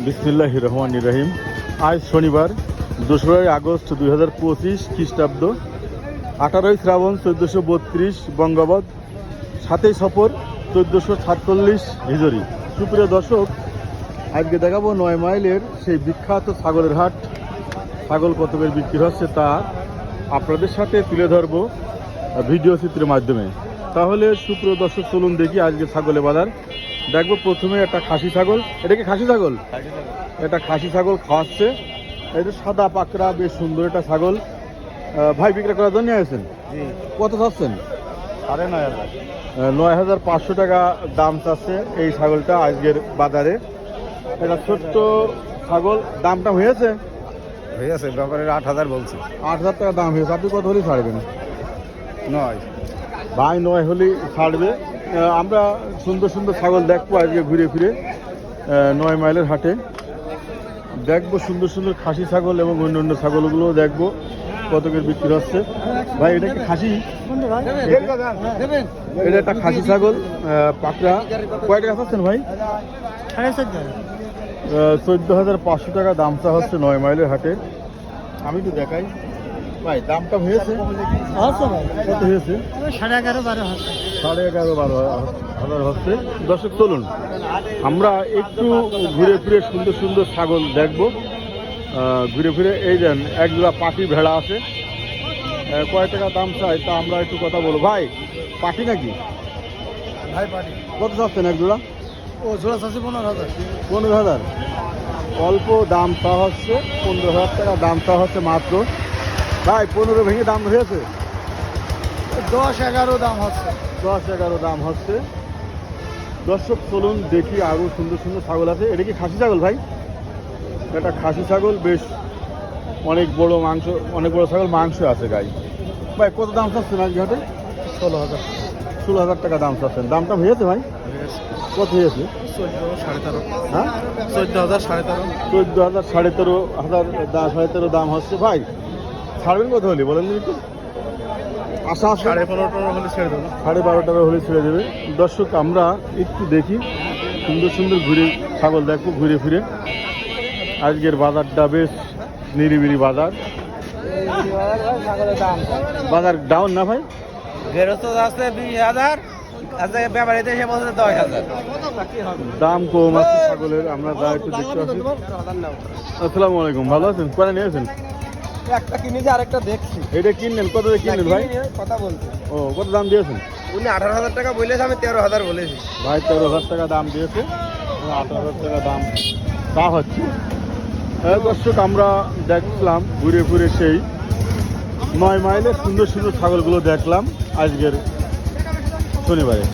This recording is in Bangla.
বিসমিল্লাহ রহমান রহিম। আজ শনিবার দোসরাই আগস্ট দুই হাজার পঁচিশ খ্রিস্টাব্দ। আঠারোই শ্রাবণ চোদ্দোশো বত্রিশ বঙ্গবত সাতই সফর চোদ্দোশো সাতচল্লিশ হিজরি। সুপ্রিয় দর্শক, আজকে দেখাবো নয় মাইলের সেই বিখ্যাত ছাগলের হাট। ছাগল কত করে বিক্রি হচ্ছে তা আপনাদের সাথে তুলে ধরবো ভিডিও চিত্রের মাধ্যমে। তাহলে সুপ্রিয় দর্শক, চলুন দেখি আজকে ছাগলের বাজার। দেখব প্রথমে একটা খাসি ছাগল। এটা কি খাসি ছাগল? এটা খাসি ছাগল খাওয়াচ্ছে। এটা সাদা পাকড়া বেশ সুন্দর একটা ছাগল। ভাই বিক্রি করার জন্য আসছেন কত চাচ্ছেন? সাড়ে নয় হাজার। নয় হাজার পাঁচশো টাকা দাম চাচ্ছে এই ছাগলটা আজকের বাজারে। এটা ছোট্ট ছাগল দামটা হয়েছে? হয়েছে ব্যাপারে আট হাজার বলছে। আট হাজার টাকা দাম হয়েছে। আপনি কত হলেই ছাড়বেন? নয়। ভাই নয় হলেই ছাড়বে। আমরা সুন্দর সুন্দর ছাগল দেখব আজকে ঘুরে ফিরে নয় মাইলের হাটে। দেখব সুন্দর সুন্দর খাসি ছাগল এবং অন্য অন্য ছাগলগুলোও দেখব কত করে বিক্রি হচ্ছে। ভাই, এটা কি খাসি? এটা একটা খাসি ছাগল পাকড়া। কয় টাকা পাচ্ছেন ভাই? চোদ্দ হাজার পাঁচশো টাকা দামটা হচ্ছে নয় মাইলের হাটে। আমি তো দেখাই। ভাই দামটা হয়েছে? কত হয়েছে? সাড়ে এগারো বারো সাড়ে এগারো বারো হাজার হচ্ছে। দর্শক চলুন। আমরা একটু ঘুরে ফিরে সুন্দর সুন্দর ছাগল দেখব। ঘুরে ফিরে এই দেন একজোড়া পাটি ভেড়া আছে। কয় টাকা দাম চাই তা আমরা একটু কথা বলব। ভাই পাটি নাকি? ভাই পাটি কত চাচ্ছেন এক জোড়া? ও জোড়া আছে পনেরো হাজার। পনেরো হাজার। অল্প দাম তা হচ্ছে পনেরো হাজার টাকা দাম তা হচ্ছে মাত্র। ভাই পনেরো ভেঙে দাম হয়েছে? দশ এগারো দাম হচ্ছে। দশ এগারো দাম হচ্ছে। দর্শক চলুন দেখি আরও সুন্দর সুন্দর ছাগল আছে। এটা কি খাসি ছাগল ভাই? এটা খাসি ছাগল বেশ অনেক বড় মাংস অনেক বড় ছাগল মাংস আছে গাই। ভাই কত দাম চাচ্ছেন আজকে হাটে? ষোলো হাজার। ষোলো হাজার টাকা দাম চাচ্ছেন। দামটা হয়েছে ভাই? কত হয়েছে? চোদ্দ সাড়ে তেরো। হ্যাঁ? চোদ্দ হাজার সাড়ে তেরো। চোদ্দ হাজার সাড়ে তেরো হাজার সাড়ে তেরো দাম হচ্ছে। ভাই ছাড়বেন কত হলে বলেন একটু? আশা সাড়ে পনেরো টনেরো হলে ছেড়ে দেবো। সাড়ে বারো হলে ছেড়ে দেবে। দর্শক আমরা একটু দেখি। সুন্দর সুন্দর ঘুরে ছাগল দেখব ঘুরে ফিরে। আজকের বাজারটা বেশ নিরিবিরি বাজার। বাজার ডাউন না ভাই? বেরোতো আছে বিশ হাজার ব্যাপারিতে বলছে দশ হাজার। দাম কম আছে ছাগলের আমরা যা একটু দেখতে পাচ্ছি। আসসালামু আলাইকুম ভালো আছেন? কোথায় নিয়েছেন একটা কিনেছি আরেকটা দেখছি। এটা কিনলেন? কত দিয়ে কিনলেন ভাই? কথা বলছি। ও কত দাম দিয়েছেন? উনি আঠারো হাজার টাকা বলেছে আমি তেরো হাজার বলেছি। ভাই তেরো হাজার টাকা দাম দিয়েছে। আঠারো হাজার টাকা দাম তা হচ্ছে এই দর্শক আমরা দেখলাম ঘুরে ঘুরে সেই নয় মাইলের সুন্দর সুন্দর ছাগলগুলো দেখলাম আজকের শনিবারে।